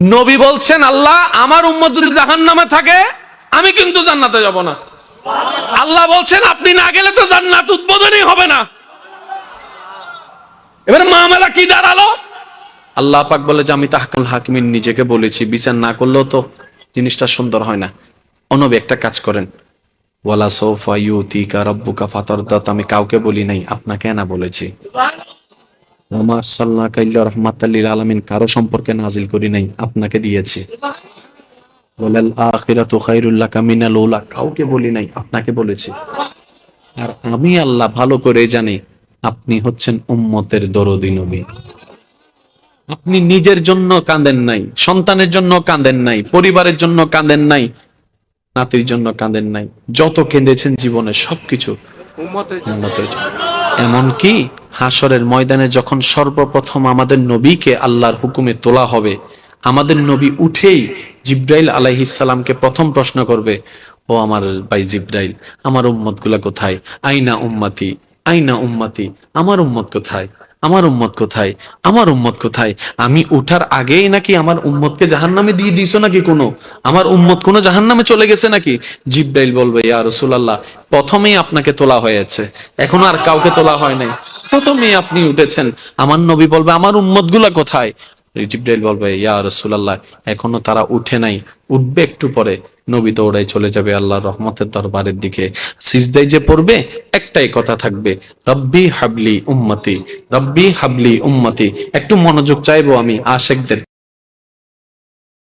নবী বলছেন, আল্লাহ, আমার উম্মত যদি জাহান নামে থাকে, আমি কিন্তু জান্নাতে যাব না। আল্লাহ বলছেন, আপনি না গেলে তো জান্নাত উদ্বোধনই হবে না। এবারে মামলা কি দাঁড়াল? আল্লাহ পাক বলে যে, আমি তাহকুল হাকিমিন নিজেকে বলেছি, বিচার না করলেও তো জিনিসটা সুন্দর হয় না। অনবী একটা কাজ করেন। ওয়ালা সোফা ইউতিকা রব্বুকা ফাতারদাত, আমি কাউকে বলি নাই, আপনাকে না বলেছি। আলামিন কারও সম্পর্কে নাজিল করি নাই, আপনাকে দিয়েছি। বলেল আখিরাতু খাইরুল লাকা মিনাল উলা, কাউকে বলি নাই, আপনাকে বলেছি। আর আমি আল্লাহ ভালো করে জানি, আপনি হচ্ছেন উম্মতের দরদি নবী। আপনি নিজের জন্য কাঁদেন নাই, সন্তানের জন্য কাঁদেন নাই, পরিবারের জন্য কাঁদেন নাই, নাতির জন্য কাঁদেন নাই, যত কেঁদেছেন জীবনে সবকিছু উম্মতের জন্য। এমনকি হাসরের ময়দানে যখন সর্বপ্রথম আমাদের নবীকে আল্লাহর হুকুমে তোলা হবে, আমাদের নবী উঠেই জিব্রাইল আলাইহিসালামকে প্রথম প্রশ্ন করবে, ও আমার ভাই জিব্রাইল, আমার উম্মতগুলা কোথায়? আইনা উম্মাতি আইনা উম্মাতি, আমার উম্মত কোথায়? আমার উম্মত কোথায়? আমার উম্মত কোথায়? আমি উঠার আগেই নাকি আমার উম্মতকে জাহান নামে দিয়ে দিছো নাকি কোনো? আমার উম্মত কোনো জাহান নামে চলে গেছে নাকি? জিব্রাইল বলবে, ইয়া রাসূলুল্লাহ, প্রথমেই আপনাকে তোলা হয়েছে। এখন আর কাউকে তোলা হয় নাই। প্রথমে আপনি উঠেছেন। আমার নবী বলবে, আমার উম্মতগুলা কোথায়? জিব্রাইল বলবে, ইয়া রাসূলুল্লাহ, এখনও তারা উঠে নাই। উঠবে একটু পরে। নবী দৌড়াই চলে যাবে আল্লাহর রহমতের দরবারের দিকে। সিজদাই যে পড়বে, একটাই কথা থাকবে, রব্বি হাবলি উম্মতি, রব্বি হাবলি উম্মতি। একটু মনোযোগ চাইব আমি আশেকদের।